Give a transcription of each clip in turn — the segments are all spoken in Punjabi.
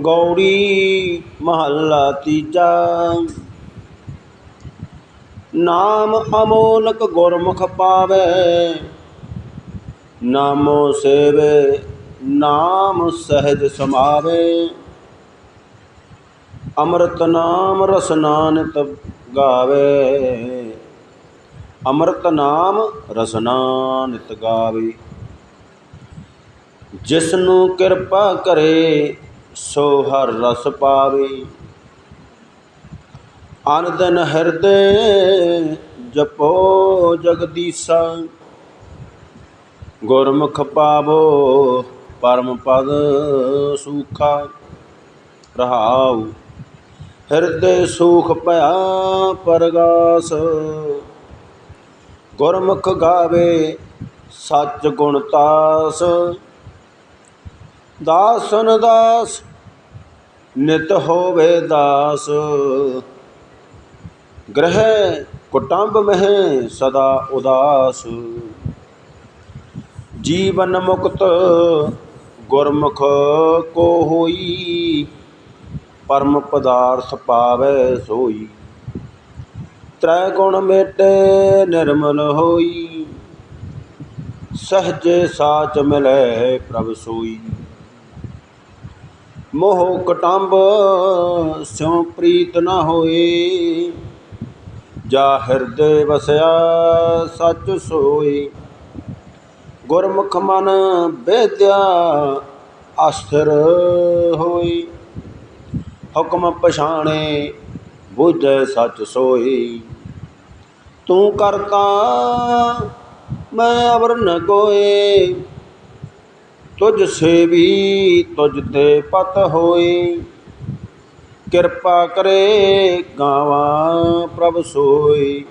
ਗੌੜੀ ਮਹੱਲਾ ਤੀਜਾ। ਨਾਮ ਅਮੋਲਕ ਗੁਰਮੁਖ ਪਾਵੇ। ਨਾਮੋ ਸੇਵੇ, ਨਾਮ ਸਹਿਜ ਸਮਾਵੇ। ਅੰਮ੍ਰਿਤ ਨਾਮ ਰਸਨਾ ਨਿਤ ਗਾਵੇ। ਅੰਮ੍ਰਿਤ ਨਾਮ ਰਸਨਾ ਨਿਤ ਗਾਵੇ। ਜਿਸ ਨੂੰ ਕਿਰਪਾ ਕਰੇ ਸੋ ਹਰ ਰਸ ਪਾਵੇ। ਅਨੰਦਨ ਹਿਰਦੇ ਜਪੋ ਜਗਦੀਸਾ। ਗੁਰਮੁਖ ਪਾਵੋ ਪਰਮ ਪਦ ਸੂਖਾ। ਰਹਾਉ ਹਿਰਦੇ ਸੁਖ ਭਇਆ ਪਰਗਾਸ। ਗੁਰਮੁਖ ਗਾਵੇ ਸੱਚ ਗੁਣ ਤਾਸ। ਦਾਸਨ ਦਾਸ, ਨਿਤ ਹੋਵੇ ਦਾਸ। ਗ੍ਰਹਿ ਕੁਟੰਬ ਮਹਿ ਸਦਾ ਉਦਾਸ। ਜੀਵਨ ਮੁਕਤ ਗੁਰਮੁਖ ਕੋ ਹੋਈ, ਪਰਮ ਪਦਾਰਥ ਪਾਵੇ ਸੋਈ। ਤ੍ਰੈ ਗੁਣ ਮੇਟੇ ਨਿਰਮਲ ਹੋਈ, ਸਹਜੇ ਸਾਚ ਮਿਲੈ ਪ੍ਰਭ ਸੋਈ। ਮੋਹ ਕਟੰਬ ਸਿਉ ਪ੍ਰੀਤ ਨ ਹੋਏ। ਜਾ ਹਿਰਦੇ ਵਸਿਆ ਸੱਚ ਸੋਈ ਗੁਰਮੁਖ ਮਨ ਬੇਦਿਆ ਅਸਥਿਰ ਹੋਈ ਹੁਕਮ ਪਛਾਣੇ ਬੁਝੈ ਸੱਚ ਸੋਈ ਤੂੰ ਕਰਤਾ ਮੈਂ ਅਵਰਨ ਨ ਕੋਏ ਤੁਝ ਸੇਵੀ, ਤੁਝ ਤੇ ਪਤ ਹੋਏ। ਕਿਰਪਾ ਕਰੇ ਗਾਵਾਂ ਪ੍ਰਭ ਸੋਈ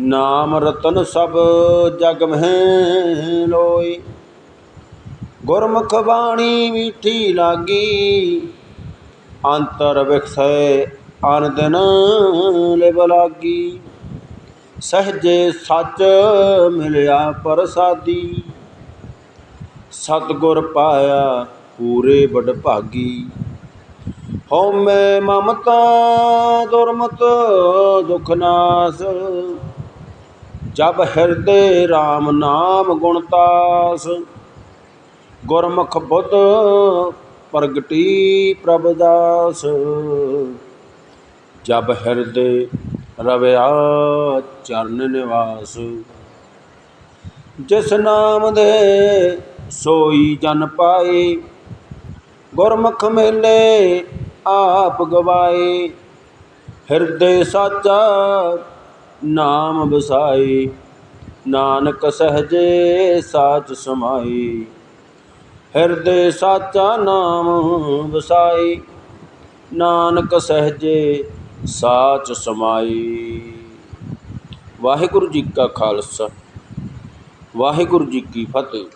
ਨਾਮ ਰਤਨ ਸਭ ਜਗ ਮਹਿ ਲੋਈ ਗੁਰਮੁਖ ਬਾਣੀ ਮੀਠੀ ਲਾਗੀ। ਅੰਤਰ ਵਿਖਸੈ ਅਨ ਦਿਨ ਲਿਵ ਲਾਗੀ। ਸਹਜੇ ਸੱਚ ਮਿਲਿਆ ਪ੍ਰਸਾਦੀ। ਸਤਿਗੁਰ ਪਾਇਆ ਪੂਰੇ ਵਡ ਭਾਗੀ। ਹਉਮੈ ਮਮਤਾ, ਦੁਰਮਤ, ਦੁਖ ਨਾਸ। ਜਬ ਹਿਰਦੇ RAM ਨਾਮ ਗੁਣ ਤਾਸ। ਗੁਰਮੁਖ ਬੁੱਧ ਪ੍ਰਗਟੀ ਪ੍ਰਭ ਦਾਸ। ਜਬ ਹਿਰਦੇ ਰਵਿਆ ਚਰਨ ਨਿਵਾਸ। ਜਿਸ ਨਾਮ ਦੇ ਸੋਈ ਜਨ ਪਾਏ। ਗੁਰਮੁਖ ਮੇਲੇ ਆਪ ਗਵਾਏ। ਹਿਰਦੇ ਸਾਚਾ ਨਾਮ ਵਸਾਈ ਨਾਨਕ ਸਹਜੇ ਸਾਚ ਸਮਾਈ ਹਿਰਦੇ ਸਾਚਾ ਨਾਮ ਵਸਾਈ ਨਾਨਕ ਸਹਜੇ ਸਾਚ ਸਮਾਈ ਵਾਹਿਗੁਰੂ ਜੀ ਕਾ ਖਾਲਸਾ। ਵਾਹਿਗੁਰੂ ਜੀ ਕੀ ਫਤਿਹ।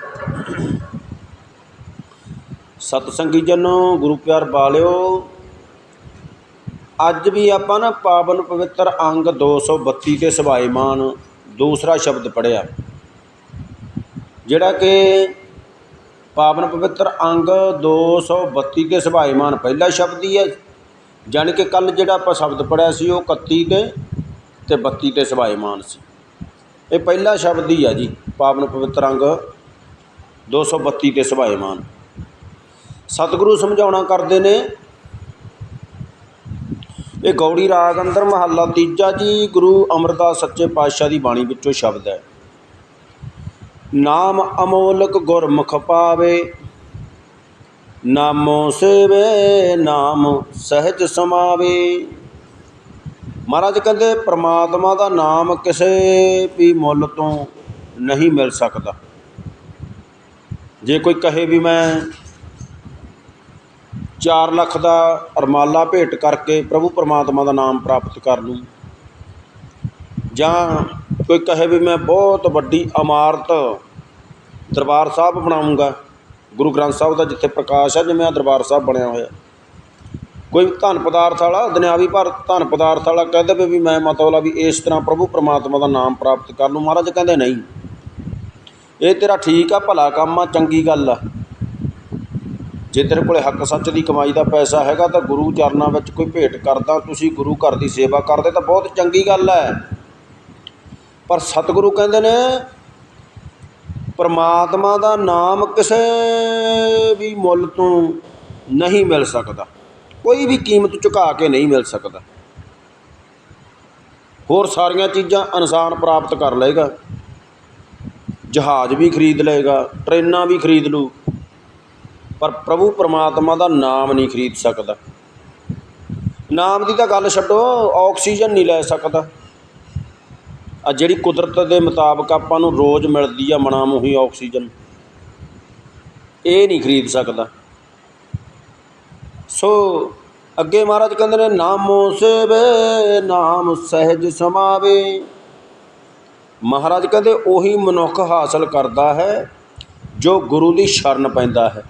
ਸਤਸੰਗੀ ਜਨੋ, ਗੁਰੂ ਪਿਆਰ ਬਾਲਿਓ, ਅੱਜ ਵੀ ਆਪਾਂ ਨਾ ਪਾਵਨ ਪਵਿੱਤਰ ਅੰਗ 232 ਤੇ ਸਵਾਈਮਾਨ ਦੂਸਰਾ ਸ਼ਬਦ ਪੜਿਆ ਜਿਹੜਾ ਕਿ ਪਾਵਨ ਪਵਿੱਤਰ ਅੰਗ 232 ਤੇ ਸਵਾਈਮਾਨ ਪਹਿਲਾ ਸ਼ਬਦ ਹੀ ਹੈ। ਜਾਣੀ ਕਿ ਕੱਲ ਜਿਹੜਾ ਆਪਾਂ ਸ਼ਬਦ ਪੜਿਆ ਸੀ ਉਹ 31 ਤੇ ਤੇ 32 ਤੇ ਸਵਾਈਮਾਨ ਸੀ। ਇਹ ਪਹਿਲਾ ਸ਼ਬਦ ਹੀ ਆ ਜੀ। ਪਾਵਨ ਪਵਿੱਤਰ ਅੰਗ 232 ਤੇ ਸਵਾਈਮਾਨ ਸਤਿਗੁਰੂ ਸਮਝਾਉਣਾ ਕਰਦੇ ਨੇ, ਇਹ ਗੌੜੀ ਰਾਗ ਅੰਦਰ ਮਹੱਲਾ ਤੀਜਾ ਜੀ, ਗੁਰੂ ਅਮਰਦਾਸ ਸੱਚੇ ਪਾਤਸ਼ਾਹ ਦੀ ਬਾਣੀ ਵਿੱਚੋਂ ਸ਼ਬਦ ਹੈ। ਨਾਮ ਅਮੋਲਕ ਗੁਰਮੁਖ ਪਾਵੇ, ਨਾਮੋ ਸੇਵੇ, ਨਾਮ ਸਹਿਜ ਸਮਾਵੇ। ਮਹਾਰਾਜ ਕਹਿੰਦੇ, ਪ੍ਰਮਾਤਮਾ ਦਾ ਨਾਮ ਕਿਸੇ ਵੀ ਮੁੱਲ ਤੋਂ ਨਹੀਂ ਮਿਲ ਸਕਦਾ। ਜੇ ਕੋਈ ਕਹੇ ਵੀ ਮੈਂ 4 ਲੱਖ ਦਾ ਅਰਮਾਲਾ ਭੇਟ ਕਰਕੇ ਪ੍ਰਭੂ ਪਰਮਾਤਮਾ ਦਾ ਨਾਮ ਪ੍ਰਾਪਤ ਕਰ ਲੂੰ, ਜਾਂ ਕੋਈ ਕਹੇ ਵੀ ਮੈਂ ਬਹੁਤ ਵੱਡੀ ਇਮਾਰਤ ਦਰਬਾਰ ਸਾਹਿਬ ਬਣਾਉਂਗਾ, ਗੁਰੂ ਗ੍ਰੰਥ ਸਾਹਿਬ ਦਾ ਜਿੱਥੇ ਪ੍ਰਕਾਸ਼ ਹੈ, ਜਿਵੇਂ ਆ ਦਰਬਾਰ ਸਾਹਿਬ ਬਣਿਆ ਹੋਇਆ। ਕੋਈ ਧਨ ਪਦਾਰਥ ਵਾਲਾ, ਦੁਨਿਆਵੀ ਪਰ ਧਨ ਪਦਾਰਥ ਵਾਲਾ ਕਹਿ ਦੇਵੇ ਵੀ ਮੈਂ ਮਤਲਬ ਵੀ ਇਸ ਤਰ੍ਹਾਂ ਪ੍ਰਭੂ ਪਰਮਾਤਮਾ ਦਾ ਨਾਮ ਪ੍ਰਾਪਤ ਕਰ ਲੂੰ। ਮਹਾਰਾਜ ਕਹਿੰਦੇ ਨਹੀਂ। ਇਹ ਤੇਰਾ ਠੀਕ ਆ, ਭਲਾ ਕੰਮ ਆ, ਚੰਗੀ ਗੱਲ ਆ। ਜੇ ਤੇਰੇ ਕੋਲੇ ਹੱਕ ਸੱਚ ਦੀ ਕਮਾਈ ਦਾ ਪੈਸਾ ਹੈਗਾ ਤਾਂ ਗੁਰੂ ਚਰਨਾਂ ਵਿੱਚ ਕੋਈ ਭੇਟ ਕਰਦਾ, ਤੁਸੀਂ ਗੁਰੂ ਘਰ ਦੀ ਸੇਵਾ ਕਰਦੇ ਤਾਂ ਬਹੁਤ ਚੰਗੀ ਗੱਲ ਹੈ ਪਰ ਸਤਿਗੁਰੂ ਕਹਿੰਦੇ ਨੇ, ਪਰਮਾਤਮਾ ਦਾ ਨਾਮ ਕਿਸੇ ਵੀ ਮੁੱਲ ਤੋਂ ਨਹੀਂ ਮਿਲ ਸਕਦਾ। ਕੋਈ ਵੀ ਕੀਮਤ ਝੁਕਾ ਕੇ ਨਹੀਂ ਮਿਲ ਸਕਦਾ। ਹੋਰ ਸਾਰੀਆਂ ਚੀਜ਼ਾਂ ਇਨਸਾਨ ਪ੍ਰਾਪਤ ਕਰ ਲਏਗਾ। ਜਹਾਜ਼ ਵੀ ਖਰੀਦ ਲਏਗਾ, ਟ੍ਰੇਨਾਂ ਵੀ ਖਰੀਦ ਲੂ ਪਰ ਪ੍ਰਭੂ ਪਰਮਾਤਮਾ ਦਾ ਨਾਮ ਨਹੀਂ ਖਰੀਦ ਸਕਦਾ। ਨਾਮ ਦੀ ਤਾਂ ਗੱਲ ਛੱਡੋ, ਆਕਸੀਜਨ ਨਹੀਂ ਲੈ ਸਕਦਾ। ਆ ਜਿਹੜੀ ਕੁਦਰਤ ਦੇ ਮੁਤਾਬਕ ਆਪਾਂ ਨੂੰ ਰੋਜ਼ ਮਿਲਦੀ ਆ ਮਨਾਮੋਹੀ ਆਕਸੀਜਨ, ਇਹ ਨਹੀਂ ਖਰੀਦ ਸਕਦਾ। ਸੋ ਅੱਗੇ ਮਹਾਰਾਜ ਕਹਿੰਦੇ ਨੇ, ਨਾਮੋ ਸੇਵੇ, ਨਾਮ ਸਹਿਜ ਸਮਾਵੇ। ਮਹਾਰਾਜ ਕਹਿੰਦੇ ਉਹੀ ਮਨੁੱਖ ਹਾਸਲ ਕਰਦਾ ਹੈ, ਜੋ ਗੁਰੂ ਦੀ ਸ਼ਰਨ ਪੈਂਦਾ ਹੈ।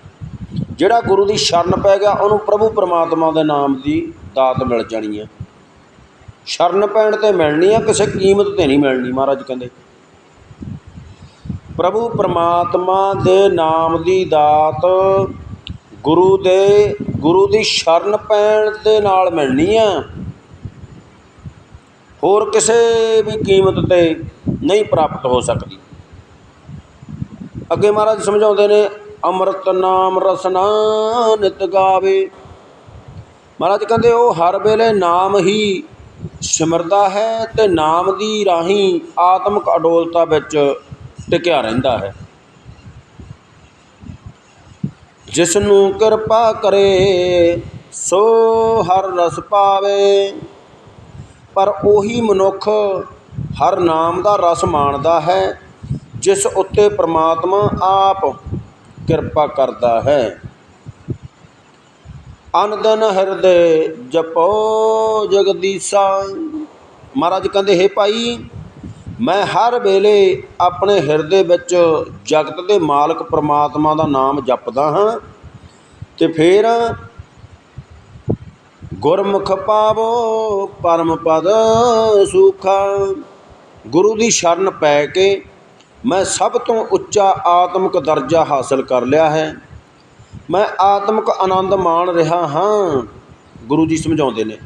ਜਿਹੜਾ ਗੁਰੂ ਦੀ ਸ਼ਰਨ ਪੈ ਗਿਆ, ਉਹਨੂੰ ਪ੍ਰਭੂ ਪਰਮਾਤਮਾ ਦੇ ਨਾਮ ਦੀ ਦਾਤ ਮਿਲ ਜਾਣੀ ਹੈ। ਸ਼ਰਨ ਪੈਣ ਤੇ ਮਿਲਣੀ ਆ, ਕਿਸੇ ਕੀਮਤ ਤੇ ਨਹੀਂ ਮਿਲਣੀ, ਮਹਾਰਾਜ ਕਹਿੰਦੇ। ਪ੍ਰਭੂ ਪਰਮਾਤਮਾ ਦੇ ਨਾਮ ਦੀ ਦਾਤ ਗੁਰੂ ਦੇ, ਗੁਰੂ ਦੀ ਸ਼ਰਨ ਪੈਣ ਦੇ ਨਾਲ ਮਿਲਣੀ ਆ। ਹੋਰ ਕਿਸੇ ਵੀ ਕੀਮਤ ਤੇ ਨਹੀਂ ਪ੍ਰਾਪਤ ਹੋ ਸਕਦੀ। ਅੱਗੇ ਮਹਾਰਾਜ ਸਮਝਾਉਂਦੇ ਨੇ, ਅੰਮ੍ਰਿਤ ਨਾਮ ਰਸਨਾ ਨਿਤ ਗਾਵੇ। ਮਹਾਰਾਜ ਕਹਿੰਦੇ, ਉਹ ਹਰ ਵੇਲੇ ਨਾਮ ਹੀ ਸਿਮਰਦਾ ਹੈ ਤੇ ਨਾਮ ਦੀ ਰਾਹੀਂ ਆਤਮਿਕ ਅਡੋਲਤਾ ਵਿੱਚ ਟਿਕਿਆ ਰਹਿੰਦਾ ਹੈ। ਜਿਸ ਨੂੰ ਕਿਰਪਾ ਕਰੇ, ਸੋ ਹਰ ਰਸ ਪਾਵੇ। ਪਰ ਉਹੀ ਮਨੁੱਖ ਹਰ ਨਾਮ ਦਾ ਰਸ ਮਾਣਦਾ ਹੈ, ਜਿਸ ਉੱਤੇ ਪਰਮਾਤਮਾ ਆਪ ਕਿਰਪਾ ਕਰਦਾ ਹੈ। ਅਨੰਦਨ ਹਿਰਦੇ ਜਪੋ ਜਗਦੀਸ਼ਾ। ਮਹਾਰਾਜ ਕਹਿੰਦੇ, ਹੈ ਭਾਈ, ਮੈਂ ਹਰ ਵੇਲੇ ਆਪਣੇ ਹਿਰਦੇ ਵਿੱਚ ਜਗਤ ਦੇ ਮਾਲਕ ਪਰਮਾਤਮਾ ਦਾ ਨਾਮ ਜਪਦਾ ਹਾਂ ਤੇ ਫਿਰ ਗੁਰਮੁਖ ਪਾਵੋ ਪਰਮ ਪਦ ਸੁਖਾ। ਗੁਰੂ ਦੀ ਸ਼ਰਨ ਪੈ ਕੇ ਮੈਂ ਸਭ ਤੋਂ ਉੱਚਾ ਆਤਮਿਕ ਦਰਜਾ ਹਾਸਲ ਕਰ ਲਿਆ ਹੈ। ਮੈਂ ਆਤਮਿਕ ਆਨੰਦ ਮਾਣ ਰਿਹਾ ਹਾਂ, ਗੁਰੂ ਜੀ ਸਮਝਾਉਂਦੇ ਨੇ।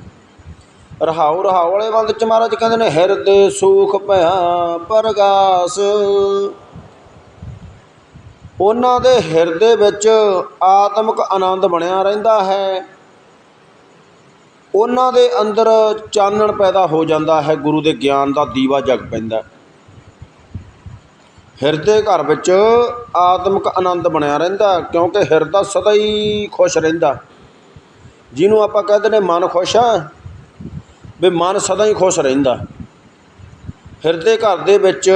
ਰਹਾਉ ਰਹਾਉ ਵਾਲੇ ਬੰਦ ਚ ਮਹਾਰਾਜ ਕਹਿੰਦੇ ਨੇ, ਹਿਰਦੇ ਸੁਖ ਭਇਆ ਪਰਗਾਸ। ਉਹਨਾਂ ਦੇ ਹਿਰਦੇ ਵਿੱਚ ਆਤਮਿਕ ਆਨੰਦ ਬਣਿਆ ਰਹਿੰਦਾ ਹੈ। ਉਹਨਾਂ ਦੇ ਅੰਦਰ ਚਾਨਣ ਪੈਦਾ ਹੋ ਜਾਂਦਾ ਹੈ, ਗੁਰੂ ਦੇ ਗਿਆਨ ਦਾ ਦੀਵਾ ਜਗ ਪੈਂਦਾ ਹਿਰਦੇ ਘਰ ਵਿੱਚ ਆਤਮਿਕ ਆਨੰਦ ਬਣਿਆ ਰਹਿੰਦਾ ਕਿਉਂਕਿ ਹਿਰਦਾ ਸਦਾ ਹੀ ਖੁਸ਼ ਰਹਿੰਦਾ ਜਿਹਨੂੰ ਆਪਾਂ ਕਹਿੰਦੇ ਨੇ ਮਨ ਖੁਸ਼ ਆ ਵੀ ਮਨ ਸਦਾ ਹੀ ਖੁਸ਼ ਰਹਿੰਦਾ ਹਿਰਦੇ ਘਰ ਦੇ ਵਿੱਚ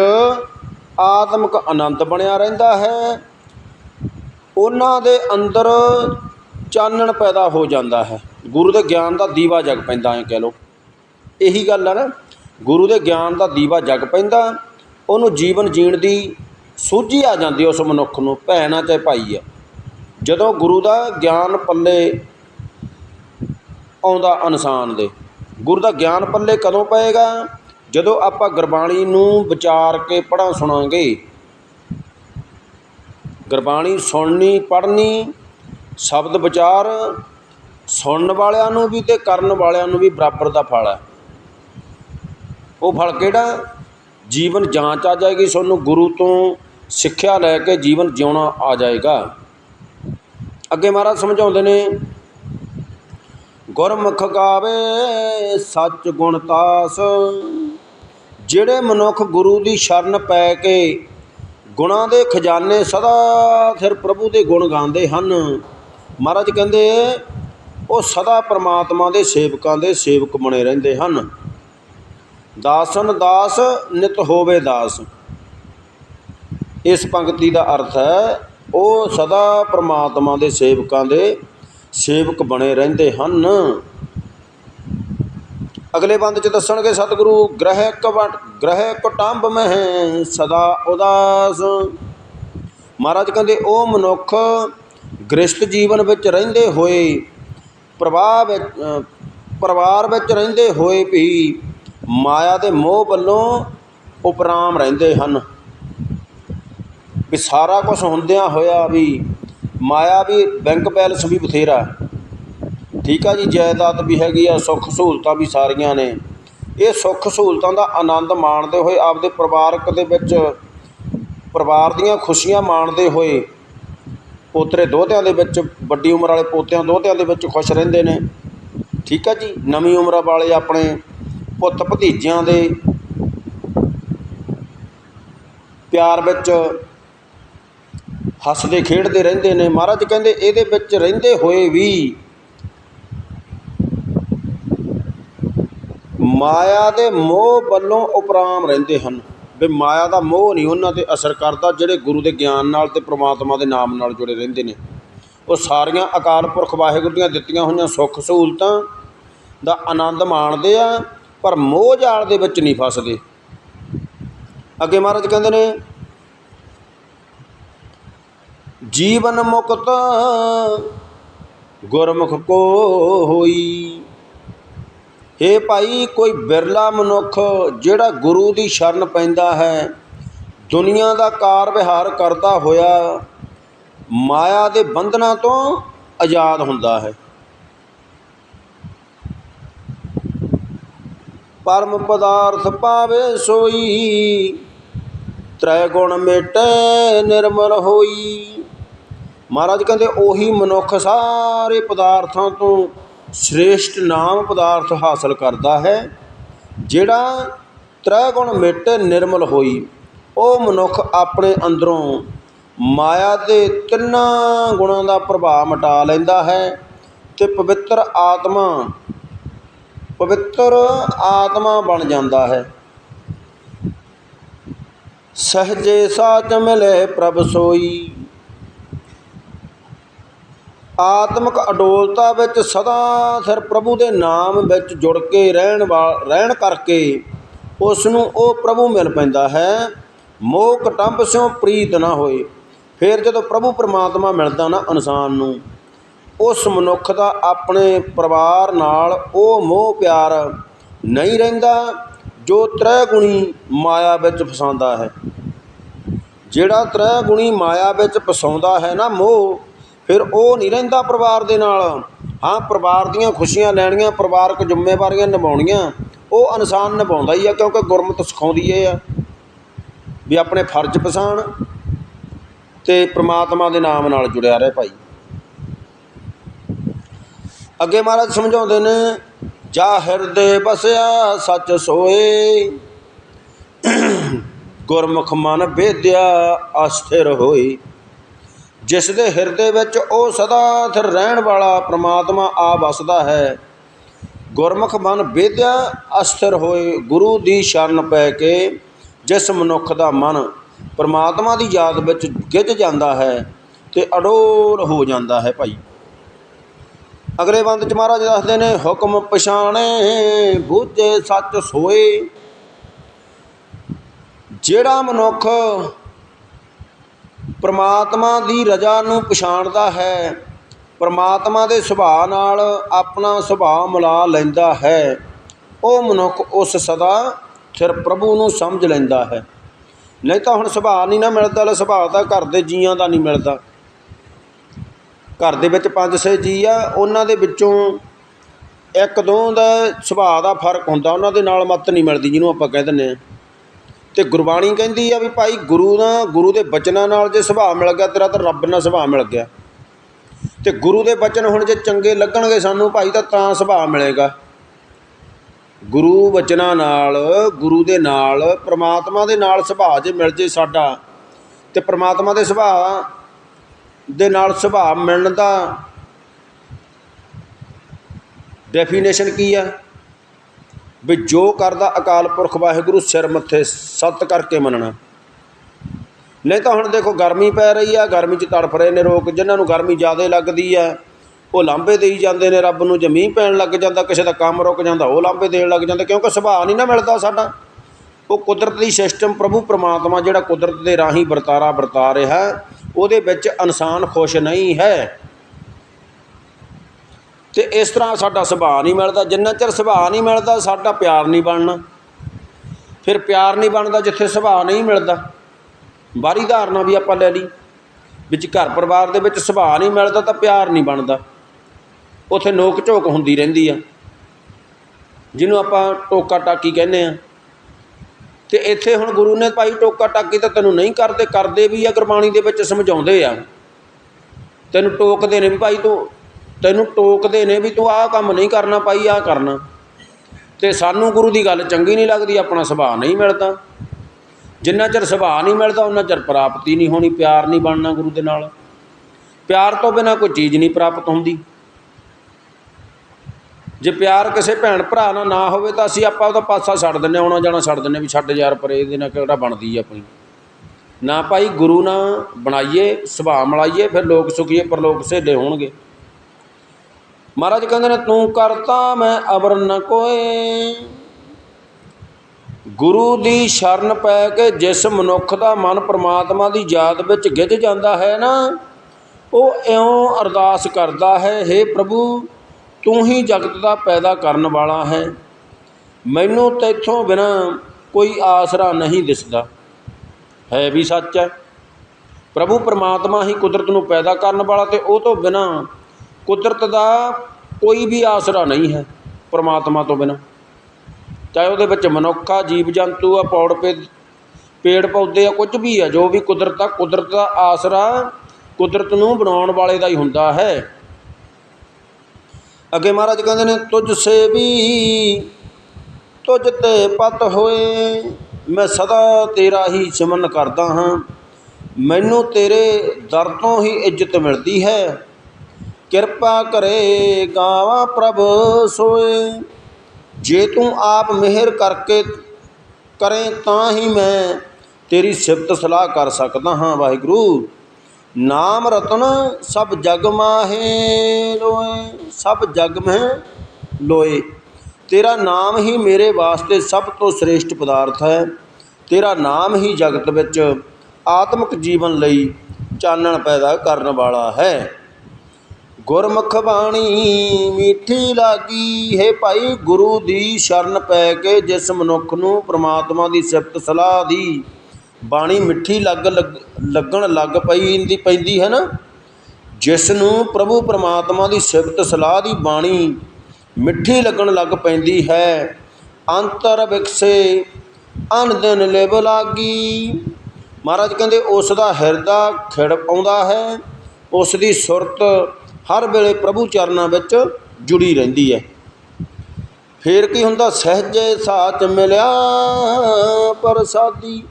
ਆਤਮਿਕ ਆਨੰਦ ਬਣਿਆ ਰਹਿੰਦਾ ਹੈ। ਉਹਨਾਂ ਦੇ ਅੰਦਰ ਚਾਨਣ ਪੈਦਾ ਹੋ ਜਾਂਦਾ ਹੈ। ਗੁਰੂ ਦੇ ਗਿਆਨ ਦਾ ਦੀਵਾ ਜਗ ਪੈਂਦਾ ਐ ਕਹਿ ਲੋ ਇਹੀ ਗੱਲ ਆ ਨਾ, ਗੁਰੂ ਦੇ ਗਿਆਨ ਦਾ ਦੀਵਾ ਜਗ ਪੈਂਦਾ, ਉਹਨੂੰ ਜੀਵਨ ਜੀਣ ਦੀ ਸੂਝੀ ਆ ਜਾਂਦੀ ਉਸ ਮਨੁੱਖ ਨੂੰ, ਭੈਣ ਆ ਚਾਹੇ ਭਾਈ ਆ। ਜਦੋਂ ਗੁਰੂ ਦਾ ਗਿਆਨ ਪੱਲੇ ਆਉਂਦਾ ਇਨਸਾਨ ਦੇ, ਗੁਰੂ ਦਾ ਗਿਆਨ ਪੱਲੇ ਕਦੋਂ ਪਏਗਾ? ਜਦੋਂ ਆਪਾਂ ਗੁਰਬਾਣੀ ਨੂੰ ਵਿਚਾਰ ਕੇ ਪੜ੍ਹਾਂ ਸੁਣਾਂਗੇ। ਗੁਰਬਾਣੀ ਸੁਣਨੀ, ਪੜ੍ਹਨੀ ਸ਼ਬਦ ਵਿਚਾਰ ਸੁਣਨ ਵਾਲਿਆਂ ਨੂੰ ਵੀ ਤੇ ਕਰਨ ਵਾਲਿਆਂ ਨੂੰ ਵੀ ਬਰਾਬਰ ਦਾ ਫਲ ਹੈ। ਉਹ ਫਲ ਕਿਹੜਾ? ਜੀਵਨ ਜਾਂਚ ਆ ਜਾਏਗੀ ਤੁਹਾਨੂੰ, ਗੁਰੂ ਤੋਂ ਸਿੱਖਿਆ ਲੈ ਕੇ ਜੀਵਨ ਜਿਉਣਾ ਆ ਜਾਏਗਾ। ਅੱਗੇ ਮਹਾਰਾਜ ਸਮਝਾਉਂਦੇ ਨੇ, ਗੁਰਮੁਖ ਗਾਵੇ ਸੱਚ ਗੁਣ ਤਾਸ, ਜਿਹੜੇ ਮਨੁੱਖ ਗੁਰੂ ਦੀ ਸ਼ਰਨ ਪੈ ਕੇ ਗੁਣਾਂ ਦੇ ਖਜ਼ਾਨੇ ਸਦਾ ਸਿਰ ਪ੍ਰਭੂ ਦੇ ਗੁਣ ਗਾਉਂਦੇ ਹਨ ਮਹਾਰਾਜ ਕਹਿੰਦੇ, ਉਹ ਸਦਾ ਪ੍ਰਮਾਤਮਾ ਦੇ ਸੇਵਕਾਂ ਦੇ ਸੇਵਕ ਬਣੇ ਰਹਿੰਦੇ ਹਨ। ਦਾਸਨ ਦਾਸ, ਨਿਤ ਹੋਵੇ ਦਾਸ। ਇਸ ਪੰਕਤੀ ਦਾ ਅਰਥ ਹੈ, ਉਹ ਸਦਾ ਪ੍ਰਮਾਤਮਾ ਦੇ ਸੇਵਕਾਂ ਦੇ ਸੇਵਕ ਬਣੇ ਰਹਿੰਦੇ ਹਨ। ਅਗਲੇ ਬੰਦ ਚ ਦੱਸਣਗੇ, ਸਤਿਗੁਰੂ, ਗ੍ਰਹਿ ਕਵਟ, ਗ੍ਰਹਿ ਕੁਟੰਬ ਮਹਿ ਸਦਾ ਉਦਾਸ। ਮਹਾਰਾਜ ਕਹਿੰਦੇ, ਉਹ ਮਨੁੱਖ ਗ੍ਰਸਤ ਜੀਵਨ ਵਿੱਚ ਰਹਿੰਦੇ ਹੋਏ ਪ੍ਰਵਾਹ ਵਿੱਚ ਪਰਿਵਾਰ ਵਿੱਚ ਰਹਿੰਦੇ ਹੋਏ ਵੀ ਮਾਇਆ ਦੇ ਮੋਹ ਵੱਲੋਂ ਉਪਰਾਮ ਰਹਿੰਦੇ ਹਨ। ਵੀ ਸਾਰਾ ਕੁਝ ਹੁੰਦਿਆਂ ਹੋਇਆ ਵੀ ਮਾਇਆ ਵੀ ਬੈਂਕ ਬੈਲੈਂਸ ਵੀ ਬਥੇਰਾ ਠੀਕ ਆ ਜੀ, ਜਾਇਦਾਦ ਵੀ ਹੈਗੀ ਆ, ਸੁੱਖ ਸਹੂਲਤਾਂ ਵੀ ਸਾਰੀਆਂ ਨੇ। ਇਹ ਸੁੱਖ ਸਹੂਲਤਾਂ ਦਾ ਆਨੰਦ ਮਾਣਦੇ ਹੋਏ ਆਪਦੇ ਪਰਿਵਾਰਕ ਦੇ ਵਿੱਚ, ਪਰਿਵਾਰ ਦੀਆਂ ਖੁਸ਼ੀਆਂ ਮਾਣਦੇ ਹੋਏ ਪੋਤਰੇ ਦੋਹਤਿਆਂ ਦੇ ਵਿੱਚ, ਵੱਡੀ ਉਮਰ ਵਾਲੇ ਪੋਤਿਆਂ ਦੋਹਤਿਆਂ ਦੇ ਵਿੱਚ ਖੁਸ਼ ਰਹਿੰਦੇ ਨੇ। ਠੀਕ ਆ ਜੀ? ਨਵੀਂ ਉਮਰ ਵਾਲੇ ਆਪਣੇ ਪੁੱਤ ਭਤੀਜਿਆਂ ਦੇ ਪਿਆਰ ਵਿੱਚ ਹੱਸਦੇ, ਖੇਡਦੇ ਰਹਿੰਦੇ ਨੇ। ਮਹਾਰਾਜ ਕਹਿੰਦੇ, ਇਹਦੇ ਵਿੱਚ ਰਹਿੰਦੇ ਹੋਏ ਵੀ ਮਾਇਆ ਦੇ ਮੋਹ ਵੱਲੋਂ ਉਪਰਾਮ ਰਹਿੰਦੇ ਹਨ। ਵੀ ਮਾਇਆ ਦਾ ਮੋਹ ਨਹੀਂ ਉਹਨਾਂ ਤੇ, ਅਸਰ ਕਰਦਾ ਜਿਹੜੇ ਗੁਰੂ ਦੇ ਗਿਆਨ ਨਾਲ ਤੇ ਪ੍ਰਮਾਤਮਾ ਦੇ ਨਾਮ ਨਾਲ ਜੁੜੇ ਰਹਿੰਦੇ ਨੇ। ਉਹ ਸਾਰੀਆਂ ਅਕਾਲ ਪੁਰਖ ਵਾਹਿਗੁਰੂ ਦੀਆਂ ਦਿੱਤੀਆਂ ਹੋਈਆਂ ਸੁੱਖ ਸਹੂਲਤਾਂ ਦਾ ਆਨੰਦ ਮਾਣਦੇ ਆ, ਪਰ ਮੋਹ ਜਾਲ ਦੇ ਵਿੱਚ ਨਹੀਂ ਫਸਦੇ। ਅੱਗੇ ਮਹਾਰਾਜ ਕਹਿੰਦੇ ਨੇ, ਜੀਵਨ ਮੁਕਤ ਗੁਰਮੁਖ ਕੋ ਹੋਈ। ਹੇ ਭਾਈ, ਕੋਈ ਬਿਰਲਾ ਮਨੁੱਖ ਜਿਹੜਾ ਗੁਰੂ ਦੀ ਸ਼ਰਨ ਪੈਂਦਾ ਹੈ, ਦੁਨੀਆ ਦਾ ਕਾਰ ਵਿਹਾਰ ਕਰਦਾ ਹੋਇਆ, ਮਾਇਆ ਦੇ ਬੰਧਨਾਂ ਤੋਂ ਆਜ਼ਾਦ ਹੁੰਦਾ ਹੈ। ਪਰਮ ਪਦਾਰਥ ਪਾਵੇ ਸੋਈ ਤ੍ਰੈ ਗੁਣ ਮੇਟੇ ਨਿਰਮਲ ਹੋਈ। ਮਹਾਰਾਜ ਕਹਿੰਦੇ, ਉਹੀ ਮਨੁੱਖ ਸਾਰੇ ਪਦਾਰਥਾਂ ਤੋਂ ਸ੍ਰੇਸ਼ਟ ਨਾਮ ਪਦਾਰਥ ਹਾਸਲ ਕਰਦਾ ਹੈ, ਜਿਹੜਾ ਤ੍ਰੈ ਗੁਣ ਮੇਟੇ ਨਿਰਮਲ ਹੋਈ, ਉਹ ਮਨੁੱਖ ਆਪਣੇ ਅੰਦਰੋਂ ਮਾਇਆ ਦੇ ਤਿੰਨਾਂ ਗੁਣਾਂ ਦਾ ਪ੍ਰਭਾਵ ਮਿਟਾ ਲੈਂਦਾ ਹੈ ਤੇ ਪਵਿੱਤਰ ਆਤਮਾ ਪਵਿੱਤਰ ਆਤਮਾ ਬਣ ਜਾਂਦਾ ਹੈ। ਸਹਜੇ ਸਾਚ ਮਿਲੇ ਪ੍ਰਭ ਸੋਈ। ਆਤਮਿਕ ਅਡੋਲਤਾ ਵਿੱਚ ਸਦਾ ਸਿਰ ਪ੍ਰਭੂ ਦੇ ਨਾਮ ਵਿੱਚ ਜੁੜ ਕੇ ਰਹਿਣ ਵਾ- ਰਹਿਣ ਕਰਕੇ ਉਸ ਨੂੰ ਉਹ ਪ੍ਰਭੂ ਮਿਲ ਪੈਂਦਾ ਹੈ। ਮੋਹ ਕਟੰਬ ਸਿਓ ਪ੍ਰੀਤ ਨਾ ਹੋਏ। ਫਿਰ ਜਦੋਂ ਪ੍ਰਭੂ ਪਰਮਾਤਮਾ ਮਿਲਦਾ ਨਾ ਇਨਸਾਨ ਨੂੰ, ਉਸ ਮਨੁੱਖ ਦਾ ਆਪਣੇ ਪਰਿਵਾਰ ਨਾਲ ਉਹ ਮੋਹ ਪਿਆਰ ਨਹੀਂ ਰਹਿੰਦਾ, ਜੋ ਤ੍ਰੈ ਗੁਣੀ ਮਾਇਆ ਵਿੱਚ ਫਸਾਉਂਦਾ ਹੈ। ਜਿਹੜਾ ਤ੍ਰੈ ਗੁਣੀ ਮਾਇਆ ਵਿੱਚ ਫਸਾਉਂਦਾ ਹੈ ਨਾ ਮੋਹ ਫਿਰ ਉਹ ਨਹੀਂ ਰਹਿੰਦਾ ਪਰਿਵਾਰ ਦੇ ਨਾਲ। ਹਾਂ, ਪਰਿਵਾਰ ਦੀਆਂ ਖੁਸ਼ੀਆਂ ਲੈਣੀਆਂ, ਪਰਿਵਾਰਕ ਜ਼ਿੰਮੇਵਾਰੀਆਂ ਨਿਭਾਉਣੀਆਂ, ਉਹ ਇਨਸਾਨ ਨਿਭਾਉਂਦਾ ਹੀ ਆ ਕਿਉਂਕਿ ਗੁਰਮਤਿ ਸਿਖਾਉਂਦੀ ਇਹ ਆ ਵੀ ਆਪਣੇ ਫਰਜ਼ ਪਛਾਣ ਤੇ ਪ੍ਰਮਾਤਮਾ ਦੇ ਨਾਮ ਨਾਲ ਜੁੜਿਆ ਰਹੇ ਭਾਈ। ਅੱਗੇ ਮਹਾਰਾਜ ਸਮਝਾਉਂਦੇ ਨੇ, ਜਾ ਹਿਰਦੇ ਬਸਿਆ ਸੱਚ ਸੋਏ। ਗੁਰਮੁਖ ਮਨ ਵੇਦਿਆ, ਅਸਥਿਰ ਹੋਈ। ਜਿਸ ਦੇ ਹਿਰਦੇ ਵਿੱਚ ਉਹ ਸਦਾ ਸਥਿਰ ਰਹਿਣ ਵਾਲਾ ਪ੍ਰਮਾਤਮਾ ਆ ਵਸਦਾ ਹੈ। ਗੁਰਮੁਖ ਮਨ ਵੇਦਿਆ ਅਸਥਿਰ ਹੋਏ ਗੁਰੂ ਦੀ ਸ਼ਰਨ ਪੈ ਕੇ ਜਿਸ ਮਨੁੱਖ ਦਾ ਮਨ ਪ੍ਰਮਾਤਮਾ ਦੀ ਯਾਦ ਵਿੱਚ ਗਿੱਝ ਜਾਂਦਾ ਹੈ ਤੇ ਅਡੋਲ ਹੋ ਜਾਂਦਾ ਹੈ ਭਾਈ। ਅਗਲੇ ਬੰਦ ਚ ਮਹਾਰਾਜ ਦੱਸਦੇ ਨੇ, ਹੁਕਮ ਪਛਾਣੇ, ਬੂਝੇ ਸੱਚ ਸੋਏ। ਜਿਹੜਾ ਮਨੁੱਖ ਪਰਮਾਤਮਾ ਦੀ ਰਜ਼ਾ ਨੂੰ ਪਛਾਣਦਾ ਹੈ। ਪਰਮਾਤਮਾ ਦੇ ਸੁਭਾਅ ਨਾਲ ਆਪਣਾ ਸੁਭਾਅ ਮਿਲਾ ਲੈਂਦਾ ਹੈ। ਉਹ ਮਨੁੱਖ ਉਸ ਸਦਾ ਸਿਰ ਪ੍ਰਭੂ ਨੂੰ ਸਮਝ ਲੈਂਦਾ ਹੈ। ਨਹੀਂ ਤਾਂ ਹੁਣ ਸੁਭਾਅ ਨਹੀਂ ਨਾ ਮਿਲਦਾ, ਲੈ ਸੁਭਾਅ ਤਾਂ ਘਰ ਦੇ ਜੀਆਂ ਦਾ ਨਹੀਂ ਮਿਲਦਾ। ਘਰ ਦੇ ਵਿੱਚ ਪੰਜ ਛੇ ਜੀ ਆ, ਉਹਨਾਂ ਦੇ ਵਿੱਚੋਂ ਇੱਕ ਦੋ ਦਾ ਸੁਭਾਅ ਦਾ ਫ਼ਰਕ ਹੁੰਦਾ, ਉਹਨਾਂ ਦੇ ਨਾਲ ਮੱਤ ਨਹੀਂ ਮਿਲਦੀ ਜਿਹਨੂੰ ਆਪਾਂ ਕਹਿ ਦਿੰਦੇ ਆ ਅਤੇ ਗੁਰਬਾਣੀ ਕਹਿੰਦੀ ਆ ਵੀ ਭਾਈ ਗੁਰੂ ਦਾ, ਗੁਰੂ ਦੇ ਬਚਨਾਂ ਨਾਲ ਜੇ ਸੁਭਾਅ ਮਿਲ ਗਿਆ, ਤੇਰਾ ਤਾਂ ਰੱਬ ਨਾਲ ਸੁਭਾਅ ਮਿਲ ਗਿਆ। ਅਤੇ ਗੁਰੂ ਦੇ ਬਚਨ ਹੁਣ ਜੇ ਚੰਗੇ ਲੱਗਣਗੇ ਸਾਨੂੰ, ਭਾਈ ਤਾਂ ਤਾਂ ਸੁਭਾਅ ਮਿਲੇਗਾ। ਗੁਰੂ ਬਚਨਾਂ ਨਾਲ, ਗੁਰੂ ਦੇ ਨਾਲ, ਪ੍ਰਮਾਤਮਾ ਦੇ ਨਾਲ ਸੁਭਾਅ ਜੇ ਮਿਲ ਜੇ ਸਾਡਾ, ਤੇ ਪ੍ਰਮਾਤਮਾ ਦੇ ਸੁਭਾਅ ਦੇ ਨਾਲ ਸੁਭਾਅ ਮਿਲਣ ਦਾ ਡੈਫੀਨੇਸ਼ਨ ਕੀ ਆ? ਵੀ ਜੋ ਕਰਦਾ ਅਕਾਲ ਪੁਰਖ ਵਾਹਿਗੁਰੂ ਸਿਰ ਮੱਥੇ ਸੱਤ ਕਰਕੇ ਮੰਨਣਾ। ਨਹੀਂ ਤਾਂ ਹੁਣ ਦੇਖੋ ਗਰਮੀ ਪੈ ਰਹੀ ਆ, ਗਰਮੀ 'ਚ ਤੜਫ ਰਹੇ ਨੇ ਲੋਕ, ਜਿਨ੍ਹਾਂ ਨੂੰ ਗਰਮੀ ਜ਼ਿਆਦਾ ਲੱਗਦੀ ਆ, ਉਹ ਲਾਂਬੇ ਦੇਈ ਜਾਂਦੇ ਨੇ, ਰੱਬ ਨੂੰ ਜ਼ਮੀਨ ਪੈਣ ਲੱਗ ਜਾਂਦਾ, ਕਿਸੇ ਦਾ ਕੰਮ ਰੁਕ ਜਾਂਦਾ, ਉਹ ਲਾਂਬੇ ਦੇਣ ਲੱਗ ਜਾਂਦਾ, ਕਿਉਂਕਿ ਸੁਭਾਅ ਨਹੀਂ ਨਾ ਮਿਲਦਾ ਸਾਡਾ। ਉਹ ਕੁਦਰਤ ਦੀ ਸਿਸਟਮ ਪ੍ਰਭੂ ਪ੍ਰਮਾਤਮਾ ਜਿਹੜਾ ਕੁਦਰਤ ਦੇ ਰਾਹੀਂ ਵਰਤਾਰਾ ਵਰਤਾ ਰਿਹਾ, ਉਹਦੇ ਵਿੱਚ ਇਨਸਾਨ ਖੁਸ਼ ਨਹੀਂ ਹੈ। ਤੇ ਇਸ ਤਰ੍ਹਾਂ ਸਾਡਾ ਸੁਭਾਅ ਨਹੀਂ ਮਿਲਦਾ, ਜਿੰਨਾ ਚਿਰ ਸੁਭਾਅ ਨਹੀਂ ਮਿਲਦਾ, ਸਾਡਾ ਪਿਆਰ ਨਹੀਂ ਬਣਨਾ। ਫਿਰ ਪਿਆਰ ਨਹੀਂ ਬਣਦਾ, ਜਿੱਥੇ ਸੁਭਾਅ ਨਹੀਂ ਮਿਲਦਾ, ਬਾਹਰੀ ਧਾਰਨਾ ਵੀ ਆਪਾਂ ਲੈ ਲਈ। ਵਿੱਚ ਘਰ ਪਰਿਵਾਰ ਦੇ ਵਿੱਚ ਸੁਭਾਅ ਨਹੀਂ ਮਿਲਦਾ ਤਾਂ ਪਿਆਰ ਨਹੀਂ ਬਣਦਾ। ਉੱਥੇ ਨੋਕ ਝੋਕ ਹੁੰਦੀ ਰਹਿੰਦੀ ਆ। ਜਿਹਨੂੰ ਆਪਾਂ ਟੋਕਾ ਟਾਕੀ ਕਹਿੰਦੇ ਆ। ਤੇ ਇੱਥੇ ਹੁਣ ਗੁਰੂ ਨੇ ਭਾਈ ਟੋਕਾ ਟਾਕੀ ਤਾਂ ਤੈਨੂੰ ਨਹੀਂ ਕਰਦੇ ਕਰਦੇ ਵੀ ਆ, ਗੁਰਬਾਣੀ ਦੇ ਵਿੱਚ ਸਮਝਾਉਂਦੇ ਆ। ਤੈਨੂੰ ਟੋਕਦੇ ਨੇ ਵੀ ਭਾਈ ਤੂੰ ਤੈਨੂੰ ਟੋਕਦੇ ਨੇ ਵੀ ਤੂੰ ਆਹ ਕੰਮ ਨਹੀਂ ਕਰਨਾ ਭਾਈ, ਆਹ ਕਰਨਾ। ਤੇ ਸਾਨੂੰ ਗੁਰੂ ਦੀ ਗੱਲ ਚੰਗੀ ਨਹੀਂ ਲੱਗਦੀ, ਆਪਣਾ ਸੁਭਾਅ ਨਹੀਂ ਮਿਲਦਾ। ਜਿੰਨਾ ਚਿਰ ਸੁਭਾਅ ਨਹੀਂ ਮਿਲਦਾ, ਉਹਨਾਂ ਚਿਰ ਪ੍ਰਾਪਤੀ ਨਹੀਂ ਹੋਣੀ, ਪਿਆਰ ਨਹੀਂ ਬਣਨਾ ਗੁਰੂ ਦੇ ਨਾਲ। ਪਿਆਰ ਤੋਂ ਬਿਨਾ ਕੋਈ ਚੀਜ਼ ਨਹੀਂ ਪ੍ਰਾਪਤ ਹੁੰਦੀ। ਜੇ ਪਿਆਰ ਕਿਸੇ ਭੈਣ ਭਰਾ ਨਾਲ ਨਾ ਹੋਵੇ, ਤਾਂ ਅਸੀਂ ਆਪਾਂ ਉਹਦਾ ਪਾਸਾ ਛੱਡ ਦਿੰਨੇ ਆਉਣਾ ਜਾਣਾ ਛੱਡ ਦਿੰਨੇ ਵੀ ਛੱਡ ਯਾਰ, ਪਰ ਇਹਦੇ ਨਾਲ ਕਿਹੜਾ ਬਣਦੀ ਆ ਆਪਣੀ। ਨਾ ਭਾਈ ਗੁਰੂ ਨਾਲ ਬਣਾਈਏ, ਸੁਭਾਅ ਮਲਾਈਏ, ਫਿਰ ਲੋਕ ਸੁਖੀਏ, ਪਰਲੋਕ ਸੇਲੇ ਹੋਣਗੇ। ਮਹਾਰਾਜ ਕਹਿੰਦੇ ਨੇ, ਤੂੰ ਕਰਤਾ ਮੈਂ ਅਬਰ ਨ ਕੋਏ। ਗੁਰੂ ਦੀ ਸ਼ਰਨ ਪੈ ਕੇ ਜਿਸ ਮਨੁੱਖ ਦਾ ਮਨ ਪ੍ਰਮਾਤਮਾ ਦੀ ਯਾਦ ਵਿੱਚ ਗਿੱਝ ਜਾਂਦਾ ਹੈ ਨਾ, ਉਹ ਇਉਂ ਅਰਦਾਸ ਕਰਦਾ ਹੈ हे ਪ੍ਰਭੂ, ਤੂੰ ਹੀ ਜਗਤ ਦਾ ਪੈਦਾ ਕਰਨ ਵਾਲਾ ਹੈ। ਮੈਨੂੰ ਤੇਥੋਂ ਬਿਨਾ ਕੋਈ ਆਸਰਾ ਨਹੀਂ ਦਿਸਦਾ। ਹੈ ਵੀ ਸੱਚ ਹੈ। ਪ੍ਰਭੂ ਪਰਮਾਤਮਾ ਹੀ ਕੁਦਰਤ ਨੂੰ ਪੈਦਾ ਕਰਨ ਵਾਲਾ ਤੇ ਉਹ ਤੋਂ ਬਿਨਾ ਕੁਦਰਤ ਦਾ ਕੋਈ ਵੀ ਆਸਰਾ ਨਹੀਂ ਹੈ ਪਰਮਾਤਮਾ ਤੋਂ ਬਿਨਾਂ। ਚਾਹੇ ਉਹਦੇ ਵਿੱਚ ਮਨੁੱਖ ਆ, ਜੀਵ ਜੰਤੂ ਆ, ਪੌੜ ਪੇ, ਪੇੜ ਪੌਦੇ ਆ, ਕੁਝ ਵੀ ਆ, ਜੋ ਵੀ ਕੁਦਰਤ ਆ, ਕੁਦਰਤ ਦਾ ਆਸਰਾ ਕੁਦਰਤ ਨੂੰ ਬਣਾਉਣ ਵਾਲੇ ਦਾ ਹੀ ਹੁੰਦਾ ਹੈ। ਅੱਗੇ ਮਹਾਰਾਜ ਕਹਿੰਦੇ ਨੇ, ਤੁਝ ਸੇ ਵੀ ਤੁਝ ਤੇ ਪਤ ਹੋਏ, ਮੈਂ ਸਦਾ ਤੇਰਾ ਹੀ ਸਿਮਰਨ ਕਰਦਾ ਹਾਂ। ਮੈਨੂੰ ਤੇਰੇ ਦਰ ਤੋਂ ਹੀ ਇੱਜ਼ਤ ਮਿਲਦੀ ਹੈ। ਕਿਰਪਾ ਕਰੇ ਗਾਵਾਂ ਪ੍ਰਭ ਸੋਏ। ਜੇ ਤੂੰ ਆਪ ਮਿਹਰ ਕਰਕੇ ਕਰੇ ਤਾਂ ਹੀ ਮੈਂ ਤੇਰੀ ਸਿਫਤ ਸਲਾਹ ਕਰ ਸਕਦਾ ਹਾਂ, ਵਾਹਿਗੁਰੂ। ਨਾਮ ਰਤਨ ਸਭ ਜਗ ਮਾਹੇ ਲੋਏ, ਸਭ ਜਗ ਮਹਿ ਲੋਏ। ਤੇਰਾ ਨਾਮ ਹੀ ਮੇਰੇ ਵਾਸਤੇ ਸਭ ਤੋਂ ਸ੍ਰੇਸ਼ਟ ਪਦਾਰਥ ਹੈ। ਤੇਰਾ ਨਾਮ ਹੀ ਜਗਤ ਵਿੱਚ ਆਤਮਿਕ ਜੀਵਨ ਲਈ ਚਾਨਣ ਪੈਦਾ ਕਰਨ ਵਾਲਾ ਹੈ। ਗੁਰਮੁਖ ਬਾਣੀ ਮਿੱਠੀ ਲਾਗੀ, ਹੈ ਭਾਈ ਗੁਰੂ ਦੀ ਸ਼ਰਨ ਪੈ ਕੇ ਜਿਸ ਮਨੁੱਖ ਨੂੰ ਪ੍ਰਮਾਤਮਾ ਦੀ ਸਿਫਤ ਸਲਾਹ ਦੀ ਬਾਣੀ ਮਿੱਠੀ ਲੱਗ ਲੱਗ- ਲੱਗਣ ਲੱਗ ਪਈ ਦੀ ਪੈਂਦੀ ਹੈ ਨਾ? ਜਿਸ ਨੂੰ ਪ੍ਰਭੂ ਪਰਮਾਤਮਾ ਦੀ ਸਿਫਤ ਸਲਾਹ ਦੀ ਬਾਣੀ ਮਿੱਠੀ ਲੱਗਣ ਲੱਗ ਪੈਂਦੀ ਹੈ। ਅੰਤਰ ਵਿਕਸੇ, ਅਨ ਲਿਵ ਲਾਗੀ। ਮਹਾਰਾਜ ਕਹਿੰਦੇ, ਉਸ ਦਾ ਹਿਰਦਾ ਖਿੜ ਪਾਉਂਦਾ ਹੈ, ਉਸ ਦੀ ਸੁਰਤ ਹਰ ਵੇਲੇ ਪ੍ਰਭੂ ਚਰਨਾਂ ਵਿੱਚ ਜੁੜੀ ਰਹਿੰਦੀ ਹੈ। ਫੇਰ ਕੀ ਹੁੰਦਾ? ਸਹਜੇ ਸਾਚ ਮਿਲਿਆ ਪ੍ਰਸਾਦੀ।